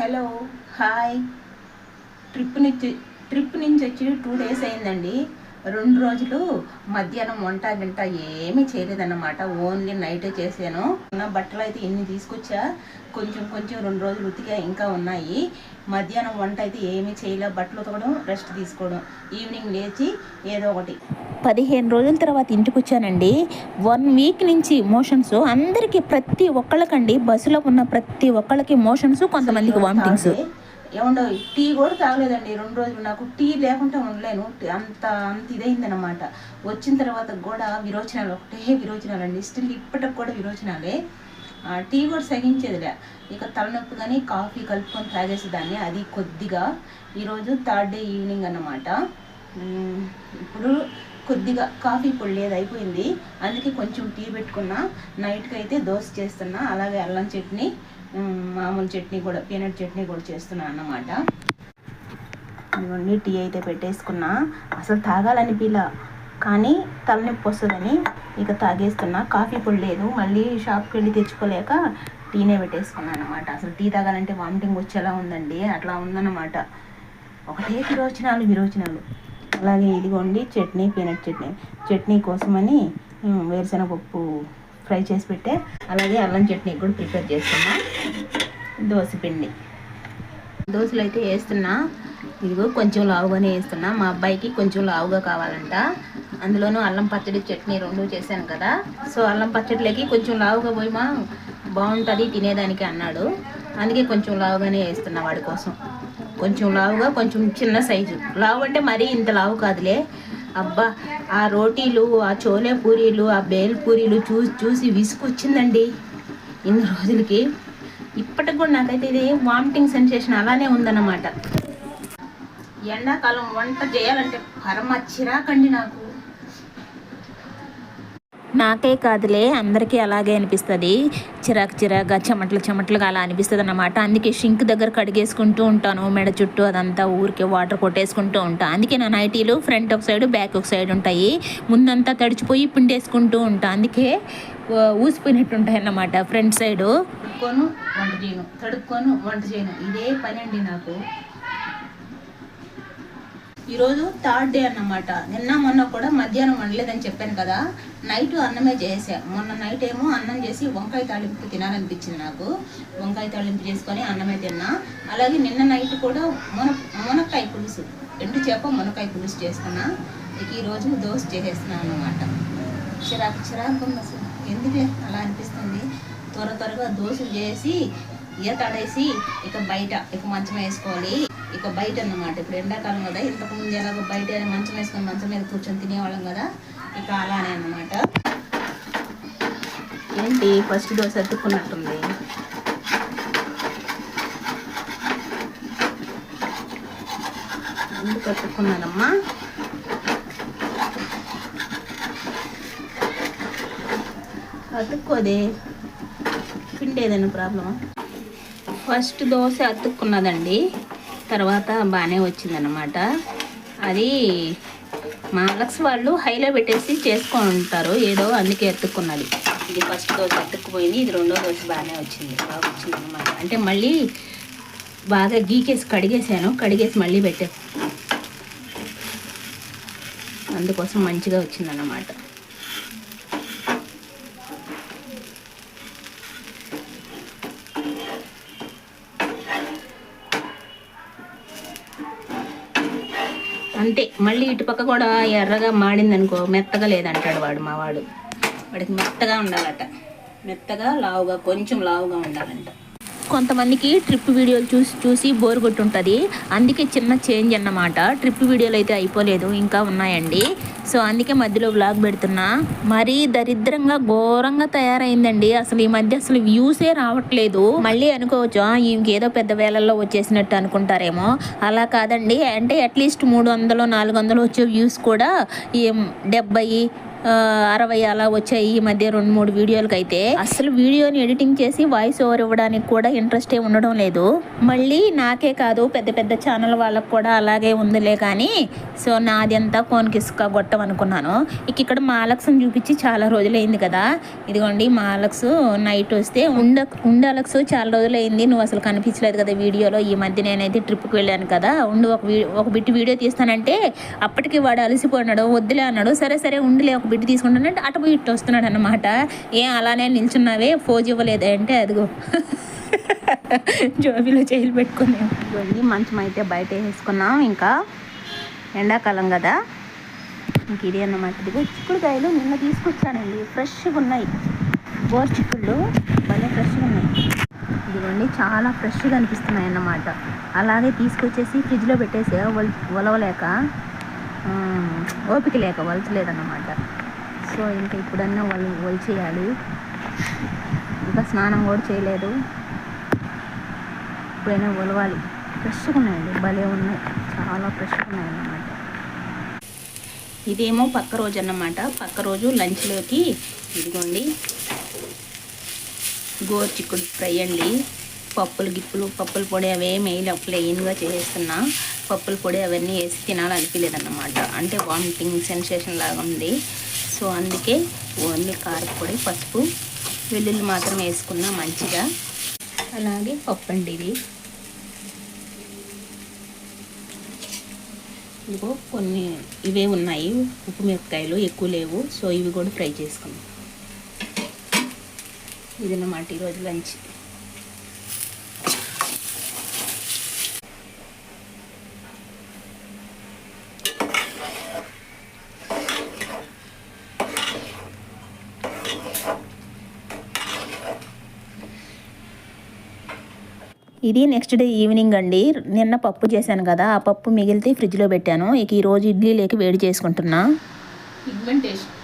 Hello hi. Trip నుంచి trip నుంచి వచ్చి టూ డేస్ అయిందండి. రెండు రోజులు మధ్యాహ్నం వంట గంట ఏమీ చేయలేదన్నమాట. ఓన్లీ నైటే చేశాను. నా బట్టలు అయితే ఇన్ని తీసుకొచ్చా? కొంచెం కొంచెం రెండు రోజులు ఉతిగా ఇంకా ఉన్నాయి. మధ్యాహ్నం వంట అయితే ఏమీ చేయలే. బట్టలు ఉతకడం రెస్ట్ తీసుకోవడం. ఈవినింగ్ లేచి ఏదో ఒకటి. పదిహేను రోజుల తర్వాత ఇంటికి వచ్చానండి. వన్ వీక్ నుంచి మోషన్స్ అందరికీ ప్రతి ఒక్కళ్ళకండి. బస్సులో ఉన్న ప్రతి ఒక్కళ్ళకి మోషన్స్ కొంతమందికి వామిటింగ్స్. ఏమండో టీ కూడా తాగలేదండి. రెండు రోజులు నాకు టీ లేకుండా ఉండలేను. టీ- అంత అంత ఇదైందనమాట వచ్చిన తర్వాత కూడా విరోచనాలు ఒకటే విరోచనాలు అండి. స్టిల్ ఇప్పటికి కూడా విరోచనాలే. టీ కూడా సగించేదిలే ఇక తలనొప్పి కానీ కాఫీ కలుపుకొని తాగేసేదాన్ని అది కొద్దిగా. ఈరోజు థర్డ్ డే ఈవినింగ్ అన్నమాట. ఇప్పుడు కొద్దిగా కాఫీ పొడి లేదు అయిపోయింది. అందుకే కొంచెం టీ పెట్టుకున్నా. నైట్కి అయితే దోశ చేస్తున్నా. అలాగే అల్లం చట్నీ. మామూలు చట్నీ కూడా పీనట్ చట్నీ కూడా చేస్తున్నాను అన్నమాట. ఇవన్నీ టీ అయితే పెట్టేసుకున్నా. అసలు తాగాలనిపిలా కానీ తలనొప్పి వస్తుందని ఇక తాగేస్తున్నా. కాఫీ పొడి లేదు. మళ్ళీ షాప్కి వెళ్ళి తెచ్చుకోలేక టీనే పెట్టేసుకున్నాను అనమాట అసలు టీ తాగాలంటే వామిటింగ్ వచ్చేలా ఉందండి. అట్లా ఉందన్నమాట. ఒకటే విరోచనాలు విరోచనాలు. అలాగే ఇదిగోండి చట్నీ పీనట్ చట్నీ. చట్నీ కోసమని ఉమ్, వేరుశనగపప్పు ఫ్రై చేసి పెట్టే. అలాగే అల్లం చట్నీ కూడా ప్రిపేర్ చేస్తున్నా. దోశ పిండి. దోశలు అయితే వేస్తున్నా. ఇదిగో కొంచెం లావుగానే వేస్తున్నా. మా అబ్బాయికి కొంచెం లావుగా కావాలంట. అందులోనూ అల్లం పచ్చడి చట్నీ రెండు చేశాను కదా. సో అల్లం పచ్చడిలోకి కొంచెం లావుగా పోయి మా బాగుంటుంది తినేదానికి అన్నాడు. అందుకే కొంచెం లావుగానే వేస్తున్నా వాడి కోసం. కొంచెం లావుగా కొంచెం చిన్న సైజు. లావు అంటే మరీ ఇంత లావు కాదులే. అబ్బా ఆ రోటీలు ఆ చోలే పూరీలు ఆ బేల్ పూరీలు చూసి చూసి విసుకొచ్చిందండి ఇన్ని రోజులకి ఇప్పటికి కూడా నాకైతే ఇది వామిటింగ్ సెన్సేషన్ అలానే ఉందన్నమాట. ఎండాకాలం వంట చేయాలంటే పరమ చిరాకండి నాకు. నాకే కాదులే అందరికీ అలాగే అనిపిస్తుంది. చిరాకు చిరాగా చెమటలు చెమటలుగా అలా అనిపిస్తుంది అన్నమాట అందుకే షింక్ దగ్గర కడిగేసుకుంటూ ఉంటాను మెడ చుట్టూ అదంతా ఊరికే వాటర్ కొట్టేసుకుంటూ ఉంటాను అందుకే నా నైటీలు ఫ్రంట్ ఒక సైడ్ బ్యాక్ ఒక సైడ్ ఉంటాయి. ముందంతా తడిచిపోయి పిండేసుకుంటూ ఉంటాను అందుకే ఊసిపోయినట్టు ఉంటాయి అన్నమాట ఫ్రంట్ సైడు. తడుక్కోను వంట చేయను. తడుక్కోను వంట చేయను. ఇదే పని అండి నాకు. ఈరోజు థర్డ్ డే అన్నమాట. నిన్న మొన్న కూడా మధ్యాహ్నం వండలేదని చెప్పాను కదా. నైట్ అన్నమే చేసా. మొన్న నైట్ ఏమో అన్నం చేసి వంకాయ తాళింపు తినాలనిపించింది నాకు. వంకాయ తాళింపు చేసుకొని అన్నమే తిన్నా. అలాగే నిన్న నైట్ కూడా మున మునక్కాయ పులుసు. ఎండు చేప మునక్కాయ పులుసు చేసుకున్నా. ఇక ఈరోజు దోశ చేసేస్తున్నాను అనమాట చిరాకు చిరాకు ఉంది అసలు. ఎందుకు అలా అనిపిస్తుంది? త్వర త్వరగా దోశలు చేసి ఈతడేసి ఇక బయట ఇక మంచం వేసుకోవాలి. ఇక బయట అన్నమాట. ఇప్పుడు ఎండాకాలం కదా ఇంతకుముందు ఎలాగో బయట మంచం వేసుకొని మంచం మీద కూర్చొని తినేవాళ్ళం కదా ఇక అలానే అన్నమాట. ఏంటి? ఫస్ట్ దోశ ఎత్తుకున్నట్టుంది. ఎందుకు ఎత్తుకున్నానమ్మా అతుక్కోదే. పిండి ఏదైనా ప్రాబ్లమా? ఫస్ట్ దోశ అతుక్కున్నదండి. తర్వాత బాగానే వచ్చిందనమాట అది మా లక్స్ వాళ్ళు హైలో పెట్టేసి చేసుకొని ఉంటారు ఏదో అందుకే ఎత్తుక్కున్నది ఇది ఫస్ట్ దోశ ఎత్తుక్కుపోయింది ఇది రెండో దోశ బాగానే వచ్చింది. బాగా వచ్చింది అనమాట అంటే మళ్ళీ బాగా గీకేసి కడిగేసాను. కడిగేసి మళ్ళీ పెట్టే అందుకోసం మంచిగా వచ్చిందన్నమాట. అంతే మళ్ళీ ఇటు పక్క కూడా ఎర్రగా మాడిందనుకో మెత్తగా లేదంటాడు వాడు మా వాడు. వాడికి మెత్తగా ఉండాలట. మెత్తగా లావుగా కొంచెం లావుగా ఉండాలంట. కొంతమందికి ట్రిప్ వీడియోలు చూసి చూసి బోర్ కొట్టుంటుంది. అందుకే చిన్న చేంజ్ అన్నమాట. ట్రిప్ వీడియోలు అయితే అయిపోలేదు ఇంకా ఉన్నాయండి. సో అందుకే మధ్యలో వ్లాగ్ పెడుతున్నా. మరీ దరిద్రంగా ఘోరంగా తయారైందండి. అసలు ఈ మధ్య అసలు వ్యూసే రావట్లేదు. మళ్ళీ అనుకోవచ్చు ఇంకేదో పెద్ద వేళల్లో వచ్చేసినట్టు అనుకుంటారేమో. అలా కాదండి. అంటే అట్లీస్ట్ మూడు వందలు నాలుగు వందలు వచ్చే వ్యూస్ కూడా ఈ డెబ్బై అరవై అలా వచ్చాయి ఈ మధ్య రెండు మూడు వీడియోలకి అయితే అసలు వీడియోని ఎడిటింగ్ చేసి వాయిస్ ఓవర్ ఇవ్వడానికి కూడా ఇంట్రెస్ట్ ఏ ఉండడం లేదు. మళ్ళీ నాకే కాదు పెద్ద పెద్ద ఛానల్ వాళ్ళకు కూడా అలాగే ఉందిలే కానీ సో నాది అంతా కోన్కిసుక గొట్టం అనుకున్నాను. ఇక ఇక్కడ మాలక్స్ని చూపించి చాలా రోజులైంది కదా. ఇదిగోండి మాలక్స్ నైట్ వస్తే ఉండ ఉండాలక్స్ చాలా రోజులైంది. నువ్వు అసలు కనిపించలేదు కదా వీడియోలో. ఈ మధ్య నేనైతే ట్రిప్కి వెళ్ళాను కదా. ఉండు ఒక వీ ఒక బిట్ వీడియో తీస్తానంటే అప్పటికి వాడు అలసిపోయినాడు వద్దులే అన్నాడు. సరే సరే ఉండులే ఒక బిట్ తీసుకుంటానంటే అటు పోయి ఇటు వస్తున్నాడు అనమాట ఏం అలానే నిల్చున్నావే? ఫోజ్ ఇవ్వలేదే అంటే అదిగో. జోబీలో చేయిలు పెట్టుకుని. ఇదిగోండి మంచం అయితే బయట వేసుకున్నాం ఇంకా. ఎండాకాలం కదా. ఇంక ఇది అన్నమాట. ఇదిగో చిక్కుడుకాయలు నిన్న తీసుకొచ్చానండి. ఫ్రెష్గా ఉన్నాయి. బోర్ చిక్కుళ్ళు భలే ఫ్రెష్గా ఉన్నాయి. ఇదిగోండి చాలా ఫ్రెష్గా అనిపిస్తున్నాయి అన్నమాట. అలాగే తీసుకొచ్చేసి ఫ్రిడ్జ్లో పెట్టేసా వల్ వలవలేక ఓపిక లేక వలచలేదన్నమాట. సో ఇంకా ఇప్పుడన్నా వల్ చేయాలి. ఇంకా స్నానం కూడా చేయలేదు. ఇప్పుడైనా ఒలవాలి. ఫ్రెష్గా ఉన్నాయండి. భలే ఉన్నాయి. చాలా ఫ్రెష్గా ఉన్నాయి అన్నమాట ఇదేమో పక్క రోజు అన్నమాట. పక్క రోజు లంచ్లోకి ఇదిగోండి. గోరు చిక్కుడు ఫ్రై అండి. పప్పులు గిప్పులు పప్పుల పొడి అవేమి వేయలే ప్లెయిన్గా చేస్తున్నా పప్పుల పొడి అవన్నీ వేసి తినాలనిపించలేదన్నమాట అంటే వామిటింగ్ సెన్సేషన్ లాగా ఉంది. సో అందుకే ఓన్లీ కారపొడి పసుపు వెల్లుల్లి మాత్రం వేసుకున్నా మంచిగా. అలాగే పప్పు అండి ఇది ఇదిగో కొన్ని ఇవే ఉన్నాయి. ఉప్పు మిరపకాయలు ఎక్కువ లేవు. సో ఇవి కూడా ఫ్రై చేసుకున్నాం ఇదన్నమాట ఈరోజు లంచ్. ఇది నెక్స్ట్ డే ఈవినింగ్ అండి. నిన్న పప్పు చేశాను కదా ఆ పప్పు మిగిలితే ఫ్రిడ్జ్లో పెట్టాను. ఇక ఈరోజు ఇడ్లీలోకి వేడి చేసుకుంటున్నా. పిగ్మెంటేషన్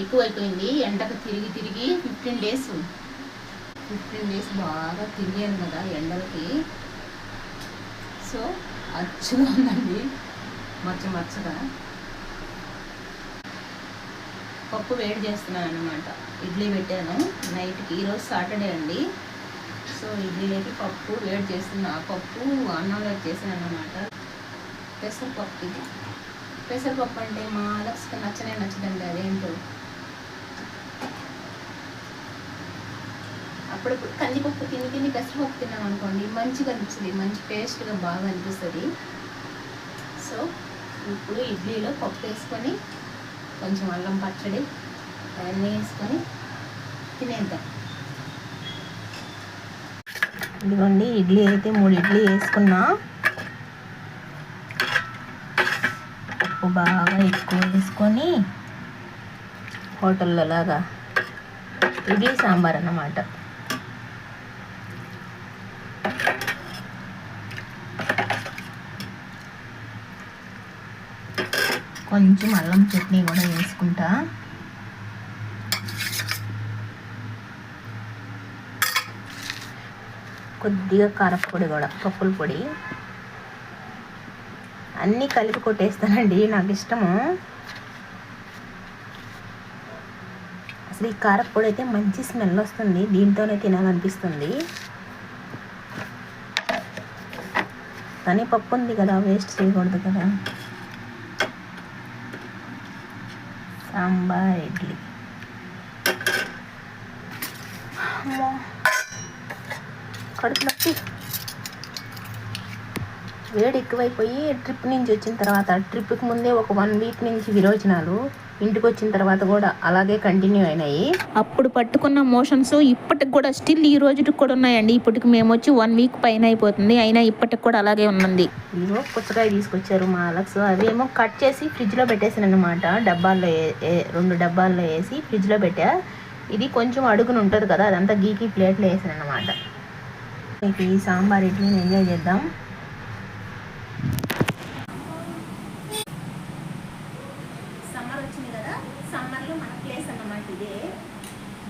ఎక్కువైపోయింది. ఎండకు తిరిగి తిరిగి ఫిఫ్టీన్ డేస్ ఫిఫ్టీన్ డేస్ బాగా తిరిగాను కదా ఎండలకి. సో అచ్చుగా ఉందండి. మచ్చ మచ్చగా. పప్పు వేడి చేస్తున్నాను అనమాట ఇడ్లీ పెట్టాను. నైట్కి ఈరోజు సాటర్డే అండి. సో ఇడ్లీలోకి పప్పు వేడి చేస్తున్నా ఆ పప్పు అన్నంలోకి చేసాను అనమాట పెసరపప్పు ఇది. పెసరపప్పు అంటే మా అలక్స్కి నచ్చనే నచ్చదండి అదేంటో. అప్పుడప్పుడు కందిపప్పు తిని తిని పెసరపప్పు తిన్నాం అనుకోండి మంచిగా అనిపిస్తుంది. మంచి టేస్ట్గా బాగా అనిపిస్తుంది. సో ఇప్పుడు ఇడ్లీలో పప్పు వేసుకొని కొంచెం అల్లం పచ్చడి అవన్నీ వేసుకొని తినేద్దాం. ఇదిగోండి ఇడ్లీ అయితే మూడు ఇడ్లీ వేసుకున్నా. ఉప్పు బాగా ఎక్కువ వేసుకొని హోటల్లో లాగా ఇడ్లీ సాంబార్ అన్నమాట. కొంచెం అల్లం చట్నీ కూడా వేసుకుంటా. కొద్దిగా కారపొడి కూడా పప్పుల పొడి. అన్నీ కలిపి కొట్టేస్తానండి నాకు ఇష్టము. అసలు ఈ కారపొడి అయితే మంచి స్మెల్ వస్తుంది దీంతోనే తినాలనిపిస్తుంది. కానీ పప్పు ఉంది కదా వేస్ట్ చేయకూడదు కదా. సాంబార్ ఇడ్లీ. కడుపు నొప్పి వేడి ఎక్కువైపోయి ట్రిప్ నుంచి వచ్చిన తర్వాత ట్రిప్కి ముందే ఒక వన్ వీక్ నుంచి విరోచనాలు ఇంటికి వచ్చిన తర్వాత కూడా అలాగే కంటిన్యూ అయినాయి. అప్పుడు పట్టుకున్న మోషన్స్ ఇప్పటికి కూడా స్టిల్ ఈ రోజుకి కూడా ఉన్నాయండి. ఇప్పటికి మేము వచ్చి వన్ వీక్ పైన అయిపోతుంది. అయినా ఇప్పటికి కూడా అలాగే ఉన్నది ఇదిగో పుచ్చకాయ తీసుకొచ్చారు మా అలక్స్. అవేమో కట్ చేసి ఫ్రిడ్జ్లో పెట్టేసాను అనమాట డబ్బాల్లో రెండు డబ్బాల్లో వేసి ఫ్రిడ్జ్లో పెట్టా. ఇది కొంచెం అడుగున ఉంటుంది కదా అదంతా గీకి ప్లేట్లో వేసాను అనమాట ఈ సాంబార్ ఇడ్లీని ఎంజాయ్ చేద్దాం సమ్మర్ వచ్చింది కదా సమ్మర్లో మన ప్లేస్ అన్నమాట ఇదే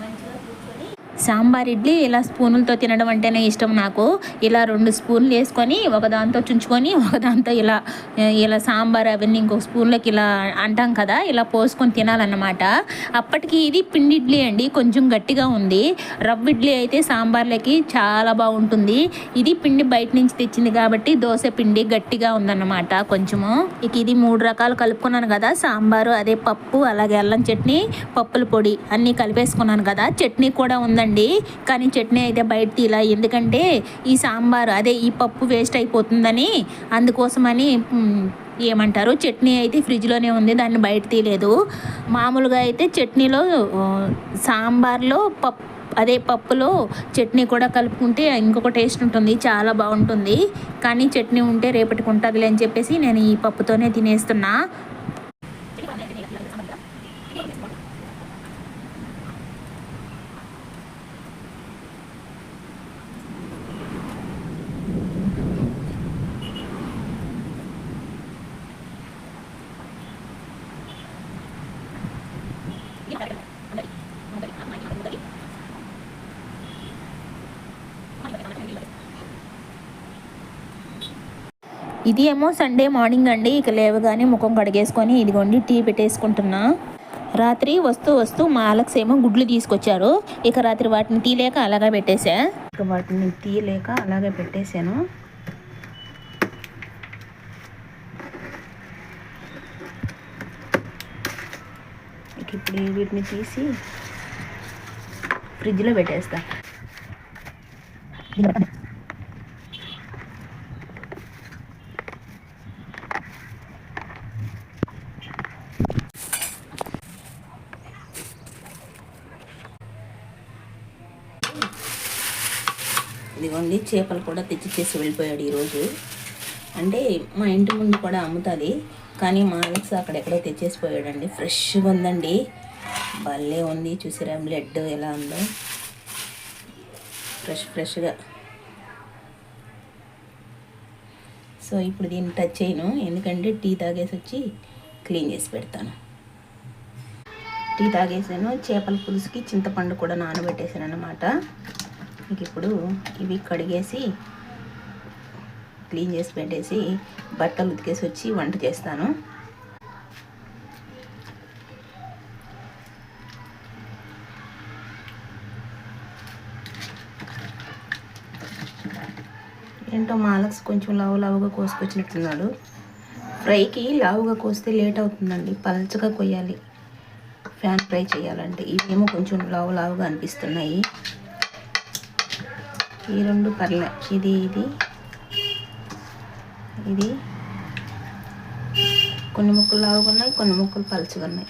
మంచిగా కూర్చొని సాంబార్ ఇడ్లీ ఇలా స్పూనులతో తినడం అంటేనే ఇష్టం నాకు. ఇలా రెండు స్పూన్లు వేసుకొని ఒక దాంతో చుంచుకొని ఒక దాంతో ఇలా ఇలా సాంబార్ అవన్నీ ఇంకొక స్పూన్లోకి ఇలా అంటాం కదా ఇలా పోసుకొని తినాలన్నమాట. అప్పటికి ఇది పిండి ఇడ్లీ అండి కొంచెం గట్టిగా ఉంది. రవ్వ ఇడ్లీ అయితే సాంబార్లకి చాలా బాగుంటుంది. ఇది పిండి బయట నుంచి తెచ్చింది కాబట్టి దోశ పిండి గట్టిగా ఉందన్నమాట కొంచెము. ఇక ఇది మూడు రకాలు కలుపుకున్నాను కదా సాంబారు అదే పప్పు అలాగే అల్లం చట్నీ పప్పుల పొడి అన్నీ కలిపేసుకున్నాను కదా చట్నీ కూడా ఉందండి. కానీ చట్నీ అయితే బయట తీలా. ఎందుకంటే ఈ సాంబారు అదే ఈ పప్పు వేస్ట్ అయిపోతుందని అందుకోసమని ఏమంటారు? చట్నీ అయితే ఫ్రిడ్జ్లోనే ఉంది. దాన్ని బయట తీయలేదు. మామూలుగా అయితే చట్నీలో సాంబార్లో పప్పు అదే పప్పులో చట్నీ కూడా కలుపుకుంటే ఇంకొక టేస్ట్ ఉంటుంది. చాలా బాగుంటుంది. కానీ చట్నీ ఉంటే రేపటికి ఉంటుందిలే అని చెప్పేసి నేను ఈ పప్పుతోనే తినేస్తున్నా. ఇది ఏమో సండే మార్నింగ్ అండి. ఇక లేవగానే ముఖం కడిగేసుకొని ఇదిగోండి టీ పెట్టేసుకుంటున్నా. రాత్రి వస్తూ వస్తూ మా అలక్స్ ఏమో గుడ్లు తీసుకొచ్చారు. ఇక రాత్రి వాటిని తీలేక అలాగే పెట్టేశా ఇక వాటిని తీయలేక అలాగే పెట్టేశాను ఇక ఇప్పుడు వీటిని తీసి ఫ్రిడ్జ్లో పెట్టేస్తా. ఇదిగోండి చేపలు కూడా తెచ్చిచ్చేసి వెళ్ళిపోయాడు ఈరోజు. అంటే మా ఇంటి ముందు కూడా అమ్ముతుంది కానీ మా అలెక్స్ అక్కడెక్కడో తెచ్చేసి పోయాడండి ఫ్రెష్గా ఉందండి. భలే ఉంది చూసారా బ్లడ్ ఎలా ఉందో. ఫ్రెష్ ఫ్రెష్గా. సో ఇప్పుడు దీన్ని టచ్ చేయను. ఎందుకంటే టీ తాగేసి వచ్చి క్లీన్ చేసి పెడతాను. టీ తాగేసాను చేపల పులుసుకి చింతపండు కూడా నానబెట్టేసాను అనమాట ఇంక ఇప్పుడు ఇవి కడిగేసి క్లీన్ చేసి పెట్టేసి బట్టలు ఉతికేసి వచ్చి వంట చేస్తాను. ఏంటో మాలక్స్ కొంచెం లావు లావుగా కోసుకొచ్చినట్టున్నాడు. ఫ్రైకి లావుగా కోస్తే లేట్ అవుతుందండి పల్చగా కొయ్యాలి. ఫ్యాన్ ఫ్రై చేయాలంటే ఇవేమో కొంచెం లావు లావుగా అనిపిస్తున్నాయి. ఈ రెండు పర్లే. ఇది ఇది. ఇది. కొన్ని ముక్కలు లావుగా ఉన్నాయి కొన్ని ముక్కలు పలుచుగా ఉన్నాయి.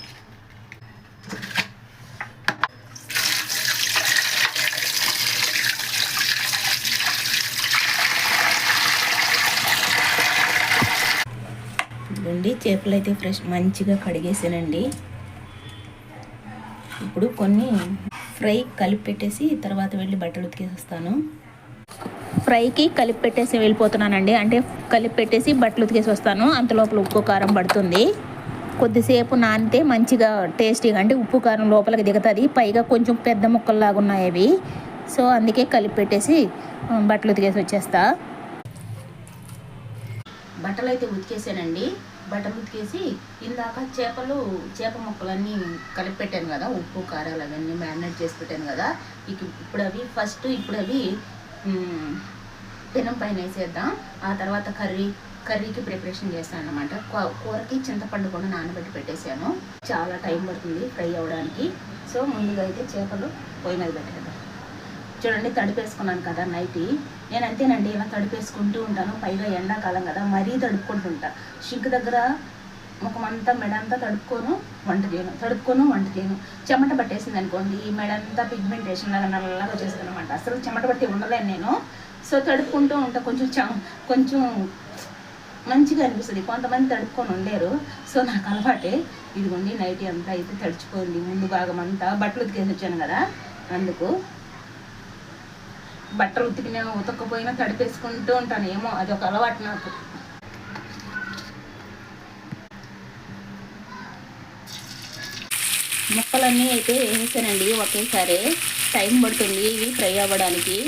చేపలు అయితే ఫ్రెష్ మంచిగా కడిగేసానండి. ఇప్పుడు కొన్ని ఫ్రై కలిపి పెట్టేసి తర్వాత వెళ్ళి బట్టలు ఉతికేసి వస్తాను. ఫ్రైకి కలిపి పెట్టేసి వెళ్ళిపోతున్నానండి. అంటే కలిపి పెట్టేసి బట్టలు ఉతికేసి వస్తాను. అంత లోపల ఉప్పు కారం పడుతుంది. కొద్దిసేపు నానితే మంచిగా టేస్టీగా అంటే ఉప్పు కారం లోపలికి దిగుతుంది. పైగా కొంచెం పెద్ద ముక్కల్లాగా ఉన్నాయి అవి. సో అందుకే కలిపి పెట్టేసి బట్టలు ఉతికేసి వచ్చేస్తా. బట్టలు అయితే ఉతికేసానండి. బట్టలు ఉతికేసి ఇందాక చేపలు చేప ముక్కలన్నీ కలిపి పెట్టాను కదా. ఉప్పు కారాలు అవన్నీ మ్యారినేట్ చేసి పెట్టాను కదా. ఇక ఇప్పుడు అవి ఫస్ట్ ఇప్పుడు అవి పెనం పైన వేసేద్దాం. ఆ తర్వాత కర్రీ కర్రీకి ప్రిపరేషన్ చేస్తాను అనమాట కూరకి చింతపండు కూడా నానబెట్టి పెట్టేశాను. చాలా టైం పడుతుంది ఫ్రై అవ్వడానికి. సో ముందుగా అయితే చేపలు పొయ్యి మీద పెట్టేద్దాం. చూడండి తడిపేసుకున్నాను కదా నైటీ. నేను అంతేనండి ఇలా తడిపేసుకుంటూ ఉంటాను. పైగా ఎండాకాలం కదా మరీ తడుపుకుంటుంటా షింక్ దగ్గర ముఖమంతా మెడంతా తడుపుకోను వంట చేయను. తడుపుకోను వంట చేయను. చెమట పట్టేసింది అనుకోండి ఈ మెడంతా పిగ్మెంటేషన్ లాగా నల్లగా వచ్చేస్తుంది అనమాట అసలు చెమట పట్టి ఉండలేను నేను. సో తడుపుకుంటూ ఉంటా. కొంచెం చ కొంచెం మంచిగా అనిపిస్తుంది. కొంతమంది తడుపుకొని ఉండరు సో నాకు అలవాటే ఇదిగోండి నైట్ అంతా అయితే తడుచుకోండి. ముందు భాగం అంతా బట్టలు ఉతికేసి వచ్చాను కదా అందుకు బట్టలు ఉతికినా ఉతకపోయినా తడిపేసుకుంటూ ఉంటాను ఏమో అది ఒక అలవాటు నాకు. ముక్కలన్నీ అయితే వేసానండి ఒకేసారి. టైం పడుతుంది ఇవి ఫ్రై అవ్వడానికి.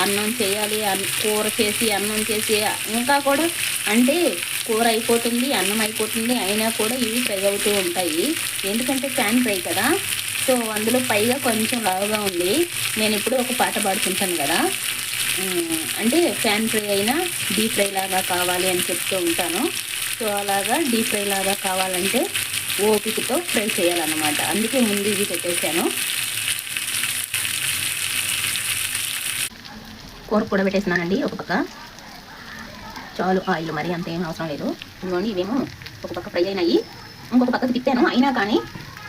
అన్నం చేయాలి కూర చేసి అన్నం చేసి ఇంకా కూడా అంటే కూర అయిపోతుంది అన్నం అయిపోతుంది అయినా కూడా ఇవి ఫ్రై అవుతూ ఉంటాయి. ఎందుకంటే ప్యాన్ ఫ్రై కదా. సో అందులో పైగా కొంచెం లావుగా ఉంది. నేను ఇప్పుడు ఒక పాట పాడుతుంటాను కదా. అంటే ప్యాన్ ఫ్రై అయినా డీప్ ఫ్రై లాగా కావాలి అని చెప్తూ ఉంటాను. సో అలాగా డీప్ ఫ్రై లాగా కావాలంటే ఓపికతో ఫ్రై చేయాలన్నమాట. అందుకే ముందు ఇవి పెట్టేశాను. కూర కూడా పెట్టేసినానండి ఒక పక్క. చాలు ఆయిల్ మరి అంత ఏం అవసరం లేదు. ఇదిగోండి ఇవేమో ఒక పక్క ఫ్రై అయినాయి. ఇంకొక పక్కకి తిప్పాను. అయినా కానీ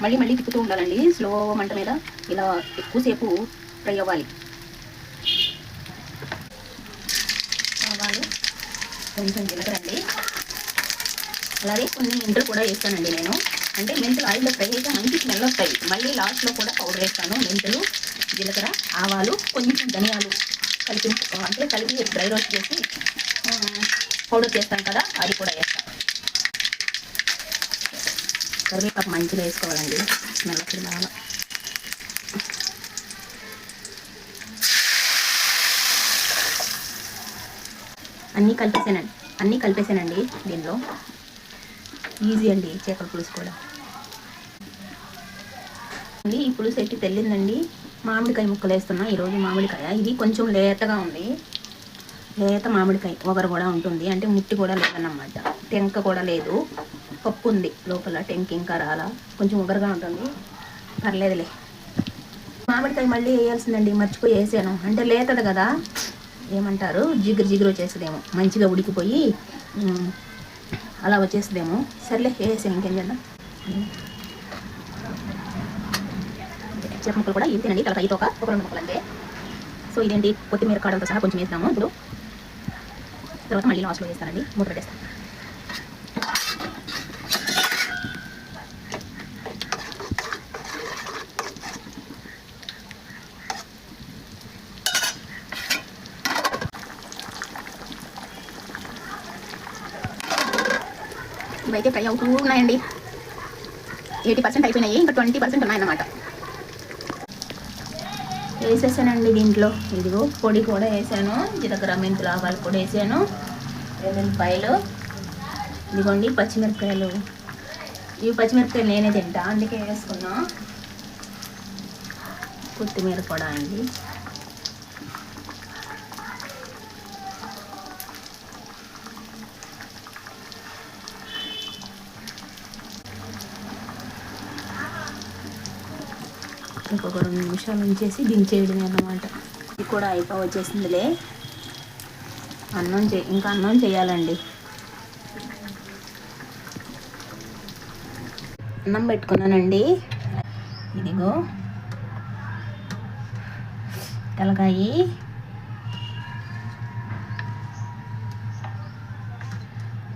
మళ్ళీ మళ్ళీ తిప్పుతూ ఉండాలండి. స్లో మంట మీద ఇలా ఎక్కువసేపు ఫ్రై అవ్వాలి. ఆవాలు కొంచెం జీలకరండి అండి. అలాగే కొన్ని ఇంటర్ కూడా వేస్తానండి నేను. అంటే మెంతులు ఆయిల్లో ఫ్రై అయితే మంచి స్మెల్ వస్తాయి. మళ్ళీ లాస్ట్లో కూడా పౌడర్ వేస్తాను. మెంతులు జీలకర్ర ఆవాలు కొంచెం ధనియాలు. కలిపి అంటే కలిపి డ్రై రోస్ట్ చేసి పౌడర్ చేస్తాం కదా అది కూడా వేస్తాం. కరివేపాకు మంచిగా వేసుకోవాలండి. స్మెల్ బాగా. అన్నీ కలిపేసానండి. అన్నీ కలిపేసానండి దీనిలో. ఈజీ అండి చేపల పులుసు కూడా. అండి, ఈ పులుసు ఎట్టి తెల్లిందండి. మామిడికాయ ముక్కలు వేస్తున్నా ఈరోజు మామిడికాయ. ఇది కొంచెం లేతగా ఉంది. లేత మామిడికాయ ఒగరు కూడా ఉంటుంది. అంటే ముట్టి కూడా లేదన్నమాట. టెంక కూడా లేదు. పప్పు ఉంది లోపల టెంక ఇంకా రాలా. కొంచెం ఒగరుగా ఉంటుంది. పర్లేదులే. మామిడికాయ మళ్ళీ వేయాల్సిందండి మర్చిపోయి వేసాను. అంటే లేతది కదా. ఏమంటారు? జిగురు జిగురు వచ్చేసేదేమో మంచిగా ఉడికిపోయి అలా వచ్చేసేదేమో సర్లే వేసాను ఇంకేం చేద్దాం? చేప ముక్కలు కూడా ఇవి తినండి తలకాయతో ఒక ఒక రెండు ముక్కలు అంతే సో ఇదేంటి? కొత్తిమీర కాడంతో సహా కొంచెం వేస్తాము ఇప్పుడు తర్వాత మళ్ళీ లాస్ట్లో వేస్తానండి. మూత పెట్టేస్తాను. ఇవైతే ఫ్రై అవుతూ ఉన్నాయండి. ఎయిటీ పర్సెంట్ అయిపోయినాయి. ఇంకా ట్వంటీ పర్సెంట్ ఉన్నాయన్నమాట. వేసేసానండి దీంట్లో. ఇదిగో పొడి కూడా వేసాను. జీలకర్ర మెంతులు ఆవాలు కూడా వేసాను. వెల్లుల్లిపాయలు. ఇదిగోండి పచ్చిమిరపకాయలు. ఇవి పచ్చిమిరపకాయలు నేనే తింటా అందుకే వేసుకున్నా. కొత్తిమీర కూడా అండి. ఇంకొక రెండు నిమిషాలు ఉంచేసి దించేయడమే అన్నమాట. ఇది కూడా అయిపో వచ్చేసిందిలే. అన్నం చే ఇంకా అన్నం చేయాలండి. అన్నం పెట్టుకున్నానండి. ఇదిగో. తలకాయి.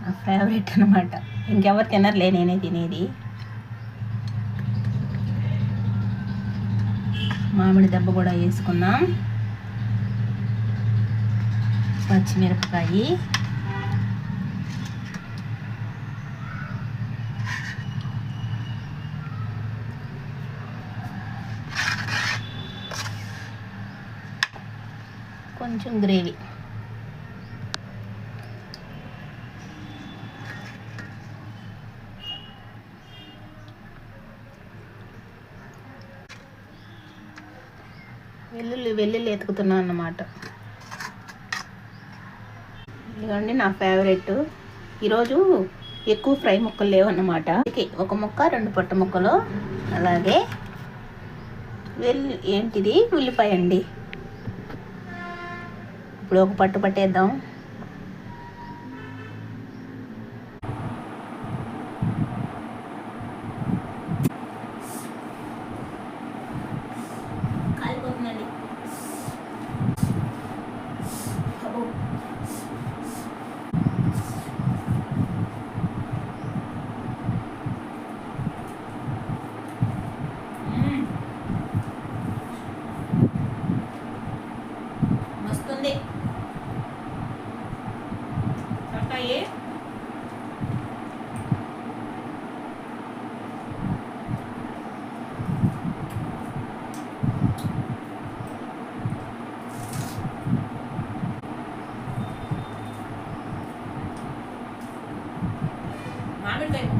నా ఫేవరెట్ అనమాట ఇంకెవరు తినర్లే నేనే తినేది. మామిడి దెబ్బ కూడా వేసుకున్నాం పచ్చిమిరపకాయి. కొంచెం గ్రేవీ. వెల్లుల్లి వెల్లుల్లి ఎతుకుతున్నాను అన్నమాట. ఇదిగోండి నా ఫేవరెట్. ఈరోజు ఎక్కువ ఫ్రై ముక్కలు లేవన్నమాట అన్నమాట. ఒక ముక్క రెండు పొట్ట ముక్కలు అలాగే వెల్లు ఏంటిది? ఉల్లిపాయ అండి. ఇప్పుడు ఒక పట్టు పట్టేద్దాం కాలిపోతుందండి అబ్బో. మ్మ్. మస్తుంది తలకాయ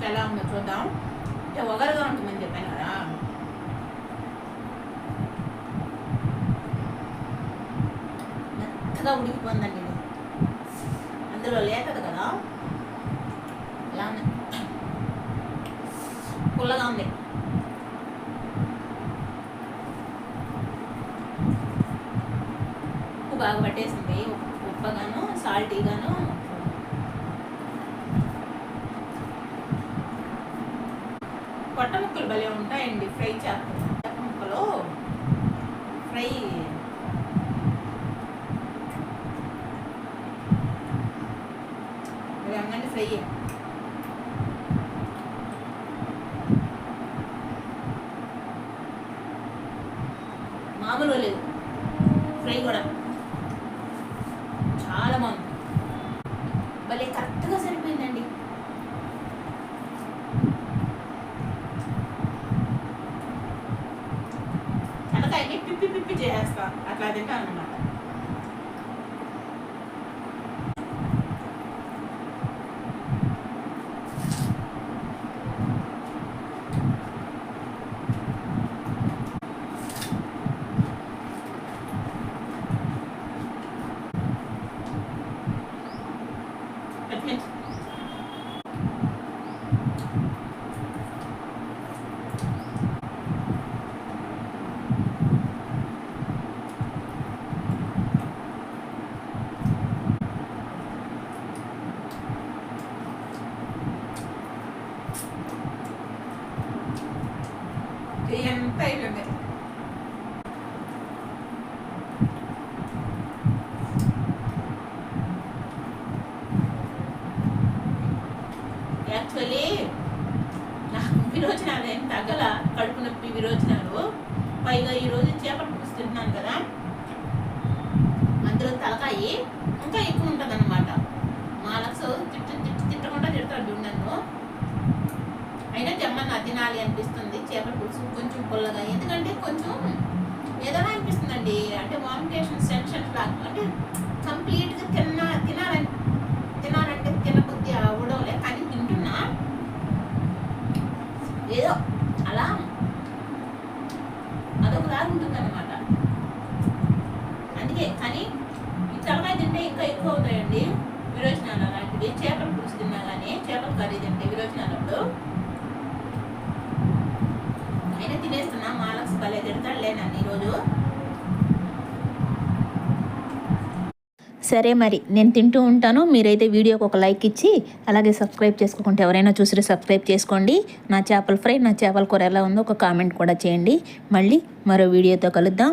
ఎలా ఉందో చూద్దాం అంటే ఒగరుగా ఉంటుందని చెప్పాను కదా మెత్తగా ఉడికిపోయిందండి ఇది అందులో లేతది కదా ఎలా ఉంది పుల్లగా ఉంది. ఉప్పు బాగా పట్టేసింది. ఉప్పగాను సాల్టీగాను. పొట్ట ముక్కలు భలే ఉంటాయండి ఫ్రై చేప చేప ముక్కలు ఫ్రై. రంగండి ఫ్రై మామూలు లేదు ఫ్రై కూడా చాలా బాగుంది భలే కరెక్ట్గా సరిపోయిందండి తలకాయని పిప్పి పిప్పి చేసేస్తా అట్లా తింటాను అనమాట ఎంత అయిపోయింది సరే మరి నేను తింటూ ఉంటాను. మీరైతే వీడియోకి ఒక లైక్ ఇచ్చి అలాగే సబ్స్క్రైబ్ చేసుకోకుండా ఎవరైనా చూసి సబ్స్క్రైబ్ చేసుకోండి. నా చేపల ఫ్రై నా చేపల కూర ఎలా ఉందో ఒక కామెంట్ కూడా చేయండి. మళ్ళీ మరో వీడియోతో కలుద్దాం.